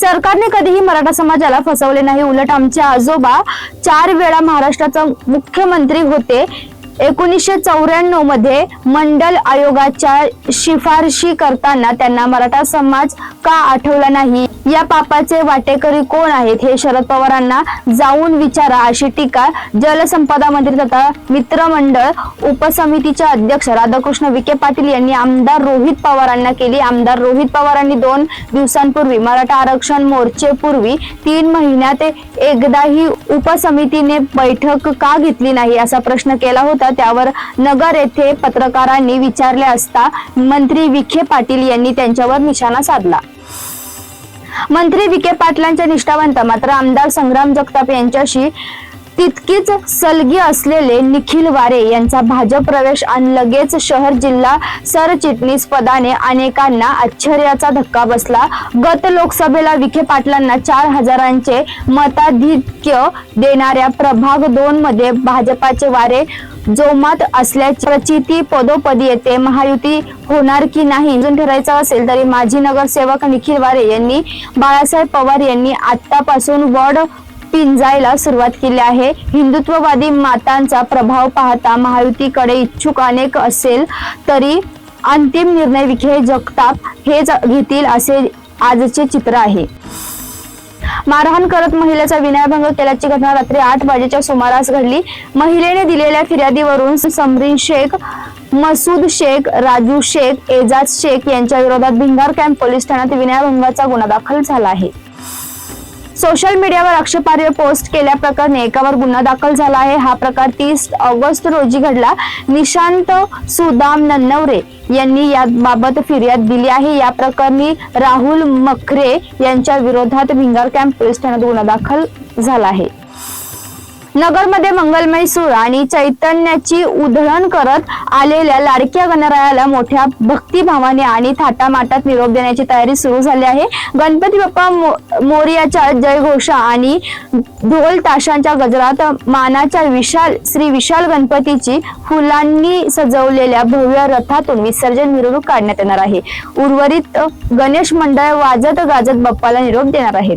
सरकारने कधीही मराठा समाजाला फसवले नाही. उलट आमचे आजोबा चार वेळा महाराष्ट्राचा मुख्यमंत्री होते. एकोणीसशे चौऱ्याण्णवमध्ये मंडल आयोगाच्या शिफारशी करताना त्यांना मराठा समाज का आठवला नाही? या पापाचे वाटेकरी कोण आहेत? हे शरद पवारांना जाऊन विचारा अशी टीका जलसंपदा मंत्री तथा मित्रमंडळ उपसमितीचे अध्यक्ष राधाकृष्ण विखे पाटील यांनी आमदार रोहित पवारांना केली. आमदार रोहित पवारांनी दोन दिवसांपूर्वी मराठा आरक्षण मोर्चेपूर्वी तीन महिन्यात एकदाही उपसमितीने बैठक का घेतली नाही असा प्रश्न केला होता. होता. त्यावर नगर येथे पत्रकारांनी विचारले असता मंत्री विखे पाटील यांनी त्यांच्यावर निशाणा साधला. मंत्री विखे पाटलांच्या निष्ठावंत मात्र आमदार संग्राम जगताप यांच्याशी तितकीच सलगी असलेले निखिल वारे यांचा भाजप प्रवेश आणि लगेच शहर जिल्हा सरचिटणीस पदाने अनेकांना आश्चर्याचा धक्का बसला. गत लोकसभेला विखे पाटलांना चार हजारांचे मताधिक्य देणाऱ्या प्रभाग दोन मध्ये भाजपाचे वारे जोमत असल्याची प्रचिती पदोपदी येते. महायुती होणार की नाही अजून ठरायचं असेल तरी माजी नगरसेवक निखिल वारे यांनी बाळासाहेब पवार यांनी आतापासून वड पिंजायला सुरुवात केली आहे. हिंदुत्ववादी मातांचा प्रभाव पाहता महायुतीकडे इच्छुक अनेक असेल तरी अंतिम निर्णय विखे जगताप हेच घेतील असे आजचे चित्र आहे. मारहाण करत महिलेचा विनयभंग केल्याची घटना रात्री आठ वाजेच्या सुमारास घडली. महिलेने दिलेल्या फिर्यादीवरून समरीन शेख मसूद शेख राजू शेख एजाज शेख यांच्या विरोधात भिंगार कॅम्प पोलीस ठाण्यात विनयभंगाचा गुन्हा दाखल झाला आहे. सोशल मीडियावर आक्षेपार्ह पोस्ट केल्याप्रकरणी एकावर गुन्हा दाखल झाला आहे. हा प्रकार तीस ऑगस्ट रोजी घडला. निशांत सुदाम नन्नवरे यांनी याबाबत फिर्याद दिली आहे. या प्रकरणी राहुल मखरे यांच्या विरोधात भिंगार कॅम्प पोलीस ठाण्यात गुन्हा दाखल झाला आहे. नगरमध्ये मंगलमय सूर आणि चैतन्याची उधळण करत आलेल्या लाडक्या गणरायाला मोठ्या भक्तिभावाने आणि थाटामाटात निरोप देण्याची तयारी सुरू झाली आहे. गणपती बाप्पा मो- मोर्याच्या जयघोषा आणि ढोल ताशांच्या गजरात मानाच्या विशाल श्री विशाल गणपतीची फुलांनी सजवलेल्या भव्य रथातून विसर्जन मिरवणूक काढण्यात येणार आहे. उर्वरित गणेश मंडळ वाजत गाजत बाप्पाला निरोप देणार आहेत.